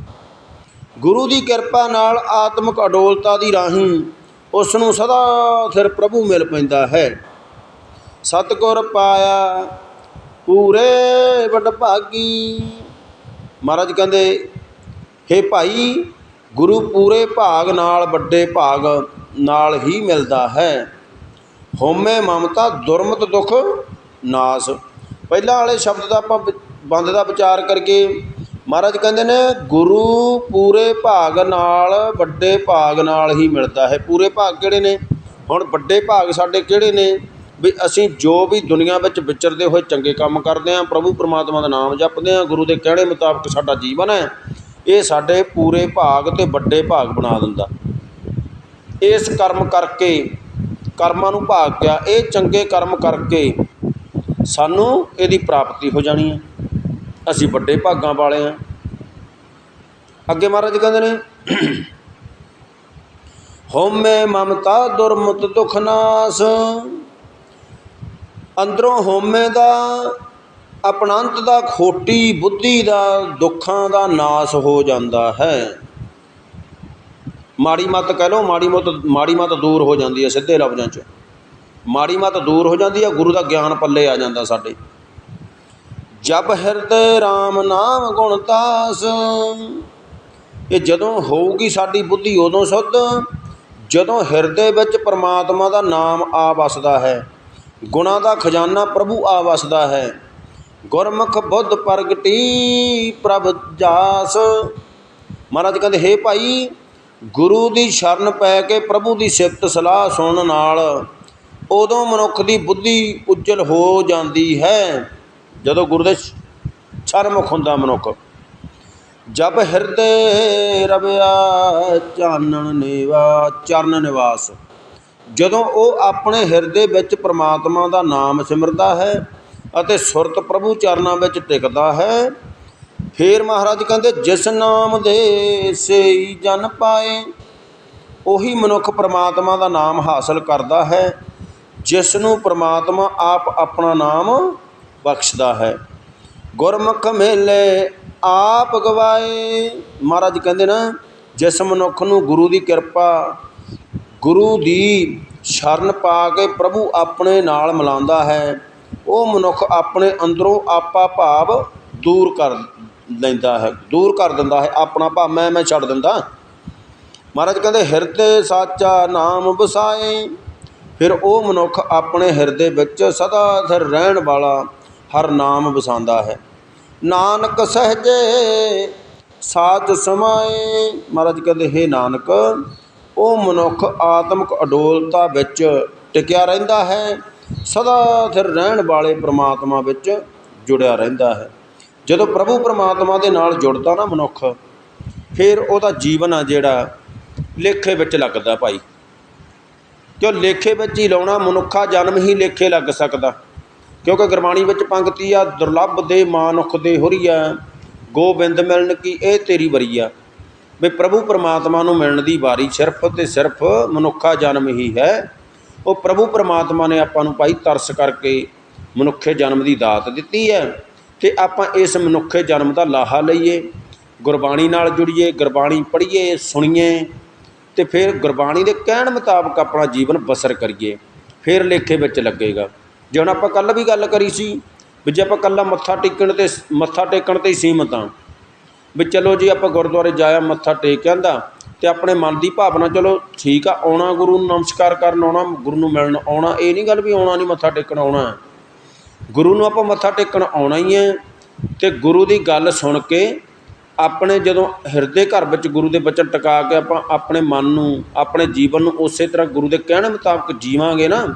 ਗੁਰੂ ਦੀ ਕਿਰਪਾ ਨਾਲ ਆਤਮਿਕ ਅਡੋਲਤਾ ਦੀ ਰਾਹੀਂ ਉਸ ਨੂੰ ਸਦਾ ਸਿਰ ਪ੍ਰਭੂ ਮਿਲ ਪੈਂਦਾ ਹੈ। ਸਤਿਗੁਰ ਪਾਇਆ ਪੂਰੇ ਵਡ ਭਾਗੀ ਮਹਾਰਾਜ ਕਹਿੰਦੇ, ਹੇ ਭਾਈ, ਗੁਰੂ ਪੂਰੇ ਭਾਗ ਨਾਲ ਵੱਡੇ ਭਾਗ ਨਾਲ ਹੀ ਮਿਲਦਾ ਹੈ। ਹਉਮੈ ਮਮਤਾ, ਦੁਰਮਤ ਦੁਖ, ਨਾਸ। ਪਹਿਲਾਂ ਵਾਲੇ ਸ਼ਬਦ ਦਾ ਆਪਾਂ ਬੰਦ ਦਾ ਵਿਚਾਰ ਕਰਕੇ ਮਹਾਰਾਜ ਕਹਿੰਦੇ ਨੇ, ਗੁਰੂ ਪੂਰੇ ਭਾਗ ਨਾਲ, ਵੱਡੇ ਭਾਗ ਨਾਲ ਹੀ ਮਿਲਦਾ ਹੈ। ਪੂਰੇ ਭਾਗ ਕਿਹੜੇ ਨੇ? ਹੁਣ ਵੱਡੇ ਭਾਗ ਸਾਡੇ ਕਿਹੜੇ ਨੇ? ਵੀ ਅਸੀਂ ਜੋ ਵੀ ਦੁਨੀਆ ਵਿੱਚ ਵਿਚਰਦੇ ਹੋਏ ਚੰਗੇ ਕੰਮ ਕਰਦੇ ਹਾਂ, ਪ੍ਰਭੂ ਪਰਮਾਤਮਾ ਦਾ ਨਾਮ ਜਪਦੇ ਹਾਂ, ਗੁਰੂ ਦੇ ਕਹਿਣੇ ਮੁਤਾਬਕ ਸਾਡਾ ਜੀਵਨ ਹੈ, ਇਹ ਸਾਡੇ ਪੂਰੇ ਭਾਗ ਤੇ ਵੱਡੇ ਭਾਗ ਬਣਾ ਦਿੰਦਾ। ਇਸ ਕਰਮ ਕਰਕੇ ਕਰਮਾਂ ਨੂੰ ਭਾਗ ਗਿਆ, ਇਹ ਚੰਗੇ ਕਰਮ ਕਰਕੇ ਸਾਨੂੰ ਇਹਦੀ ਪ੍ਰਾਪਤੀ ਹੋ ਜਾਣੀ ਹੈ। ਅਸੀਂ ਵੱਡੇ ਭਾਗਾਂ ਵਾਲੇ ਹਾਂ। ਅੱਗੇ ਮਹਾਰਾਜ ਕਹਿੰਦੇ ਨੇ ਹੋਮੇ ਮਮਤਾ ਦੁਰਮਤ ਦੁਖ ਨਾਸ। ਅੰਦਰੋਂ ਹੋਮੇ ਦਾ, ਅਪਣੰਤ ਦਾ, ਖੋਟੀ ਬੁੱਧੀ ਦਾ, ਦੁੱਖਾਂ ਦਾ ਨਾਸ ਹੋ ਜਾਂਦਾ ਹੈ। ਮਾੜੀ ਮੱਤ ਕਹਿ ਲਓ, ਮਾੜੀ ਮਤ, ਮਾੜੀ ਮੱਤ ਦੂਰ ਹੋ ਜਾਂਦੀ ਹੈ ਸਿੱਧੇ ਲਫ਼ਜ਼ਾਂ 'ਚ। ਮਾੜੀ ਮੱਤ ਦੂਰ ਹੋ ਜਾਂਦੀ ਹੈ, ਗੁਰੂ ਦਾ ਗਿਆਨ ਪੱਲੇ ਆ ਜਾਂਦਾ ਸਾਡੇ। ਜਬ ਹਿਰਦੇ RAM ਨਾਮ ਗੁਣ ਤਾਸ, ਇਹ ਜਦੋਂ ਹੋਊਗੀ ਸਾਡੀ ਬੁੱਧੀ ਉਦੋਂ ਸੁੱਧ, ਜਦੋਂ ਹਿਰਦੇ ਵਿੱਚ ਪਰਮਾਤਮਾ ਦਾ ਨਾਮ ਆ ਵਸਦਾ ਹੈ, ਗੁਣਾ ਦਾ ਖਜ਼ਾਨਾ ਪ੍ਰਭੂ ਆ ਵਸਦਾ ਹੈ, ਗੁਰਮੁਖ ਬੁੱਧ ਪ੍ਰਗਟੀ ਪ੍ਰਭ ਜਾਸ। ਮਹਾਰਾਜ ਕਹਿੰਦੇ, ਹੇ ਭਾਈ ਗੁਰੂ ਦੀ ਸ਼ਰਨ ਪੈ ਕੇ ਪ੍ਰਭੂ ਦੀ ਸਿਫਤ ਸਲਾਹ ਸੁਣਨ ਨਾਲ ਉਦੋਂ ਮਨੁੱਖ ਦੀ ਬੁੱਧੀ ਉੱਜਲ ਹੋ ਜਾਂਦੀ ਹੈ, ਜਦੋਂ ਗੁਰੂ ਦੇ ਸ਼ਰਮੁਖ ਹੁੰਦਾ ਮਨੁੱਖ। ਜਬ ਹਿਰਦੇ ਰਵਿਆ ਚਾਨਣ ਨੇਵਾ, ਚਰਨ ਨਿਵਾਸ। ਜਦੋਂ ਉਹ ਆਪਣੇ ਹਿਰਦੇ ਵਿੱਚ ਪ੍ਰਮਾਤਮਾ ਦਾ ਨਾਮ ਸਿਮਰਦਾ ਹੈ ਅਤੇ ਸੁਰਤ ਪ੍ਰਭੂ ਚਰਨਾਂ ਵਿੱਚ ਟਿਕਦਾ ਹੈ ਫੇਰ ਮਹਾਰਾਜ ਕਹਿੰਦੇ, ਜਿਸ ਨਾਮ ਦੇ ਸੇਈ ਜਨ ਪਾਏ, ਉਹੀ ਮਨੁੱਖ ਪ੍ਰਮਾਤਮਾ ਦਾ ਨਾਮ ਹਾਸਲ ਕਰਦਾ ਹੈ ਜਿਸ ਨੂੰ ਪ੍ਰਮਾਤਮਾ ਆਪ ਆਪਣਾ ਨਾਮ ਬਖਸ਼ਦਾ ਹੈ। ਗੁਰਮੁਖ ਮੇਲੇ ਆਪ ਗਵਾਏ। ਮਹਾਰਾਜ ਕਹਿੰਦੇ ਨਾ, ਜਿਸ ਮਨੁੱਖ ਨੂੰ ਗੁਰੂ ਦੀ ਕਿਰਪਾ, ਗੁਰੂ ਦੀ ਸ਼ਰਨ ਪਾ ਕੇ ਪ੍ਰਭੂ ਆਪਣੇ ਨਾਲ ਮਿਲਾਉਂਦਾ ਹੈ, ਉਹ ਮਨੁੱਖ ਆਪਣੇ ਅੰਦਰੋਂ ਆਪਾ ਭਾਵ ਦੂਰ ਕਰ ਲੈਂਦਾ ਹੈ, ਦੂਰ ਕਰ ਦਿੰਦਾ ਹੈ, ਆਪਣਾ ਭਾ ਮੈਂ ਮੈਂ ਛੱਡ ਦਿੰਦਾ। ਮਹਾਰਾਜ ਕਹਿੰਦੇ, ਹਿਰਦੇ ਸਾਚਾ ਨਾਮ ਵਸਾਏ। ਫਿਰ ਉਹ ਮਨੁੱਖ ਆਪਣੇ ਹਿਰਦੇ ਵਿੱਚ ਸਦਾ ਸਿਰ ਰਹਿਣ ਵਾਲਾ ਹਰ ਨਾਮ ਵਸਾਉਂਦਾ ਹੈ। ਨਾਨਕ ਸਹਜੇ ਸਾਚ ਸਮਾਏ। ਮਹਾਰਾਜ ਕਹਿੰਦੇ, ਹੈ ਨਾਨਕ, ਉਹ ਮਨੁੱਖ ਆਤਮਿਕ ਅਡੋਲਤਾ ਵਿੱਚ ਟਿਕਿਆ ਰਹਿੰਦਾ ਹੈ, ਸਦਾ ਸਿਰ ਰਹਿਣ ਵਾਲੇ ਪ੍ਰਮਾਤਮਾ ਵਿੱਚ ਜੁੜਿਆ ਰਹਿੰਦਾ ਹੈ। ਜਦੋਂ ਪ੍ਰਭੂ ਪਰਮਾਤਮਾ ਦੇ ਨਾਲ ਜੁੜਦਾ ਨਾ ਮਨੁੱਖ, ਫਿਰ ਉਹਦਾ ਜੀਵਨ ਆ ਜਿਹੜਾ ਲੇਖੇ ਵਿੱਚ ਲੱਗਦਾ ਭਾਈ। ਕਿਉਂ ਲੇਖੇ ਵਿੱਚ ਹੀ ਲਾਉਣਾ ਮਨੁੱਖਾ ਜਨਮ ਹੀ ਲੇਖੇ ਲੱਗ ਸਕਦਾ। ਕਿਉਂਕਿ ਗੁਰਬਾਣੀ ਵਿੱਚ ਪੰਕਤੀ ਆ, ਦੁਰਲੱਭ ਦੇ ਮਾਨੁਖ ਦੇ ਹੁਰੀਆ ਗੋਬਿੰਦ ਮਿਲਣ ਕੀ ਇਹ ਤੇਰੀ ਵਰੀਆ ਵੀ ਪ੍ਰਭੂ ਪਰਮਾਤਮਾ ਨੂੰ ਮਿਲਣ ਦੀ ਵਾਰੀ ਸਿਰਫ ਤੇ ਸਿਰਫ ਮਨੁੱਖਾ ਜਨਮ ਹੀ ਹੈ। ਉਹ ਪ੍ਰਭੂ ਪਰਮਾਤਮਾ ਨੇ ਆਪਾਂ ਨੂੰ ਭਾਈ ਤਰਸ ਕਰਕੇ ਮਨੁੱਖੇ ਜਨਮ ਦੀ ਦਾਤ ਦਿੱਤੀ ਹੈ। ਤੇ ਆਪਾਂ ਇਸ ਮਨੁੱਖੇ ਜਨਮ ਦਾ ਲਾਹਾ ਲਈਏ, ਗੁਰਬਾਣੀ ਨਾਲ ਜੁੜੀਏ, ਗੁਰਬਾਣੀ ਪੜ੍ਹੀਏ, ਸੁਣੀਏ ਅਤੇ ਫਿਰ ਗੁਰਬਾਣੀ ਦੇ ਕਹਿਣ ਮੁਤਾਬਕ ਆਪਣਾ ਜੀਵਨ ਬਸਰ ਕਰੀਏ, ਫਿਰ ਲੇਖੇ ਵਿੱਚ ਲੱਗੇਗਾ। ਜੇ ਹੁਣ ਆਪਾਂ ਕੱਲ੍ਹ ਵੀ ਗੱਲ ਕਰੀ ਸੀ ਵੀ ਜੇ ਆਪਾਂ ਕੱਲਾ ਮੱਥਾ ਟੇਕਣ ਤੇ ਮੱਥਾ ਟੇਕਣ ਤੇ ਹੀ ਸੀਮਤ ਹਾਂ, ਵੀ ਚਲੋ ਜੀ ਆਪਾਂ ਗੁਰਦੁਆਰੇ ਜਾਇਆ ਮੱਥਾ ਟੇਕ ਆਂਦਾ ਤੇ ਆਪਣੇ ਮਨ ਦੀ ਭਾਵਨਾ ਚਲੋ ਠੀਕ ਆ, ਆਉਣਾ ਗੁਰੂ ਨੂੰ ਨਮਸਕਾਰ ਕਰਨ ਆਉਣਾ, ਗੁਰੂ ਨੂੰ ਮਿਲਣ ਆਉਣਾ, ਇਹ ਨਹੀਂ ਗੱਲ ਵੀ ਆਉਣਾ ਨਹੀਂ ਮੱਥਾ ਟੇਕਣ ਆਉਣਾ। ਗੁਰੂ ਨੂੰ ਆਪਾਂ ਮੱਥਾ ਟੇਕਣ ਆਉਣਾ ਹੀ ਹੈ ਅਤੇ ਗੁਰੂ ਦੀ ਗੱਲ ਸੁਣ ਕੇ ਆਪਣੇ ਜਦੋਂ ਹਿਰਦੇ ਘਰ ਵਿੱਚ ਗੁਰੂ ਦੇ ਬਚਨ ਟਿਕਾ ਕੇ ਆਪਾਂ ਆਪਣੇ ਮਨ ਨੂੰ, ਆਪਣੇ ਜੀਵਨ ਨੂੰ ਉਸੇ ਤਰ੍ਹਾਂ ਗੁਰੂ ਦੇ ਕਹਿਣ ਮੁਤਾਬਕ ਜੀਵਾਂਗੇ ਨਾ,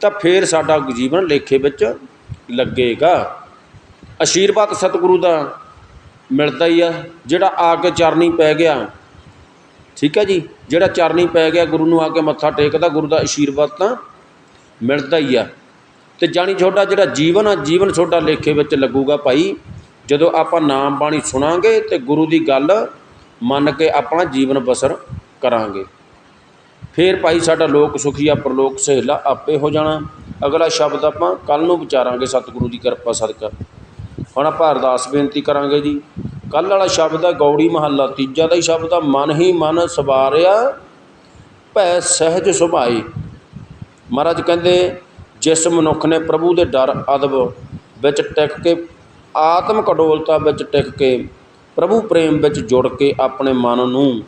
ਤਾਂ ਫਿਰ ਸਾਡਾ ਜੀਵਨ ਲੇਖੇ ਵਿੱਚ ਲੱਗੇਗਾ। ਆਸ਼ੀਰਵਾਦ ਸਤਿਗੁਰੂ ਦਾ ਮਿਲਦਾ ਹੀ ਆ, ਜਿਹੜਾ ਆ ਕੇ ਚਰਨੀ ਪੈ ਗਿਆ। ਠੀਕ ਹੈ ਜੀ? ਜਿਹੜਾ ਚਰਨੀ ਪੈ ਗਿਆ ਗੁਰੂ ਨੂੰ ਆ ਕੇ ਮੱਥਾ ਟੇਕਦਾ, ਗੁਰੂ ਦਾ ਆਸ਼ੀਰਵਾਦ ਤਾਂ ਮਿਲਦਾ ਹੀ ਆ। ਅਤੇ ਜਾਣੀ ਤੁਹਾਡਾ ਜਿਹੜਾ ਜੀਵਨ ਆ, ਜੀਵਨ ਤੁਹਾਡਾ ਲੇਖੇ ਵਿੱਚ ਲੱਗੂਗਾ ਭਾਈ। ਜਦੋਂ ਆਪਾਂ ਨਾਮ ਬਾਣੀ ਸੁਣਾਂਗੇ ਤੇ ਗੁਰੂ ਦੀ ਗੱਲ ਮੰਨ ਕੇ ਆਪਣਾ ਜੀਵਨ ਬਸਰ ਕਰਾਂਗੇ। ਫਿਰ ਭਾਈ ਸਾਡਾ ਲੋਕ ਸੁਖੀਆ ਪ੍ਰਲੋਕ ਸਹੇਲਾ ਆਪੇ ਹੋ ਜਾਣਾ। ਅਗਲਾ ਸ਼ਬਦ ਆਪਾਂ ਕੱਲ ਨੂੰ ਵਿਚਾਰਾਂਗੇ, ਸਤਿਗੁਰੂ ਦੀ ਕਿਰਪਾ ਸਦਕਾ। ਹੁਣ ਆਪਾਂ ਅਰਦਾਸ ਬੇਨਤੀ ਕਰਾਂਗੇ ਜੀ। ਕੱਲ ਵਾਲਾ ਸ਼ਬਦ ਆ, ਗੌੜੀ ਮਹੱਲਾ, ਤੀਜਾ ਦਾ ਹੀ ਸ਼ਬਦ ਆ, ਮਨ ਹੀ ਮਨ ਸਵਾਰਿਆ, ਭੈ ਸਹਿਜ ਸੁਭਾਈ ਮਹਾਰਾਜ ਕਹਿੰਦੇ ਜਿਸ ਮਨੁੱਖ ਨੇ ਪ੍ਰਭੂ ਦੇ ਡਰ, ਅਦਬ ਵਿੱਚ ਟਿਕ ਕੇ ਆਤਮਿਕ ਅਡੋਲਤਾ ਵਿੱਚ ਟਿਕ ਕੇ, ਪ੍ਰਭੂ ਪ੍ਰੇਮ ਵਿੱਚ ਜੁੜ ਕੇ ਆਪਣੇ ਮਨ ਨੂੰ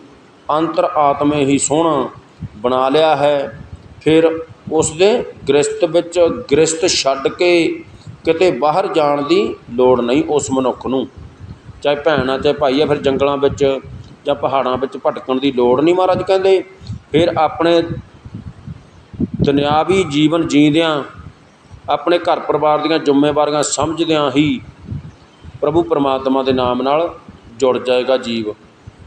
ਅੰਤਰ ਆਤਮੇ ਹੀ ਸੋਹਣਾ ਬਣਾ ਲਿਆ ਹੈ, ਫਿਰ ਉਸ ਦੇ ਗ੍ਰਸਤ ਵਿੱਚ ਗ੍ਰਸਤ ਛੱਡ ਕੇ ਕਿਤੇ ਬਾਹਰ ਜਾਣ ਦੀ ਲੋੜ ਨਹੀਂ ਉਸ ਮਨੁੱਖ ਨੂੰ। ਚਾਹੇ ਭੈਣ ਆ ਚਾਹੇ ਭਾਈ ਆ ਫਿਰ ਜੰਗਲਾਂ ਵਿੱਚ ਜਾਂ ਪਹਾੜਾਂ ਵਿੱਚ ਭਟਕਣ ਦੀ ਲੋੜ ਨਹੀਂ ਮਹਾਰਾਜ ਕਹਿੰਦੇ, ਫਿਰ ਆਪਣੇ ਦੁਨਿਆਵੀ ਜੀਵਨ ਜੀਂਦਿਆਂ, ਆਪਣੇ ਘਰ ਪਰਿਵਾਰ ਦੀਆਂ ਜ਼ਿੰਮੇਵਾਰੀਆਂ ਸਮਝਦਿਆਂ ਹੀ ਪ੍ਰਭੂ ਪਰਮਾਤਮਾ ਦੇ ਨਾਮ ਨਾਲ ਜੁੜ ਜਾਏਗਾ ਜੀਵ।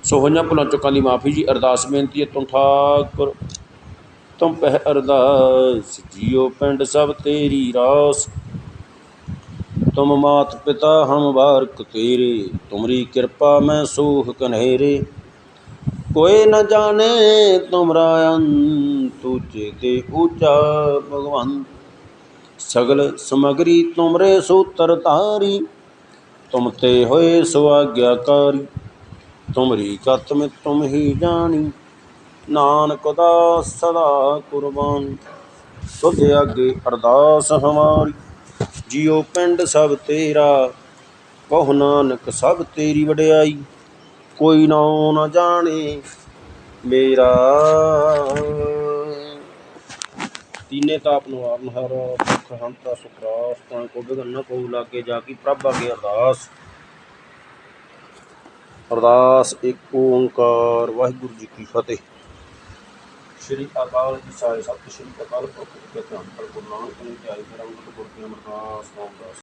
ਸੋ ਹੋਈਆਂ ਭੁੱਲਾਂ ਚੁੱਕਾਂ ਦੀ ਮਾਫੀ ਜੀ। ਅਰਦਾਸ ਬੇਨਤੀ ਹੈ, ਤੁਮ ਠਾਕੁਰ, ਤੁਮ ਪਹਿ ਅਰਦਾਸ, ਜੀਓ ਪਿੰਡ ਸਭ ਤੇਰੀ ਰਾਸ। ਤੁਮ ਮਾਤ ਪਿਤਾ ਹਮ ਬਾਰਕ ਤੇਰੇ, ਤੁਮਰੀ ਕਿਰਪਾ ਮੈਂ ਸੂਹ ਕਨੇਰੇ कोई न जाने तुमरा अंत तुझे ते ऊंचा भगवान सगल समगरी तुमरे सूत्र तारी तुम ते होए सो आज्ञाकारी तुमरी कत में तुम ही जानी नानक दास सदा कुर्बान तुझ आगे अरदास हमारी जियो पिंड सब तेरा कहो नानक सब तेरी वड्याई ਕੋਈ ਨਾ ਨਾ ਜਾਣੇ ਮੇਰਾ। ਤੀਨੇ ਤਾਪ ਨੂੰ ਆਰਨ ਹਰ ਦੁਖ ਹੰਤਾ ਸੁਖਰਾਸ ਤਾਂ ਕੋ ਬਿਗਨ ਕੋ ਲਾਗੇ ਜਾ ਕੀ ਪ੍ਰਭ ਅਗੇ ਅਰਦਾਸ। ਅਰਦਾਸ ਇੱਕ ਓੰਕਾਰ, ਵਾਹਿਗੁਰੂ ਜੀ ਕੀ ਫਤਿਹ। ਸ਼੍ਰੀ ਅਕਾਲ ਜੀ ਸਾਹਿਬ ਸਤਿ ਸ਼੍ਰੀ ਅਕਾਲ, ਪੁਰਖ ਜੀ ਕੇ ਧੰਨ ਪਰ ਗੁਰੂ ਨਾਨਕ ਨੇ ਧਿਆਈ ਕਰਮ ਗੁਰ ਕੀ ਅਮਰਦਾਸ ਨਾਮ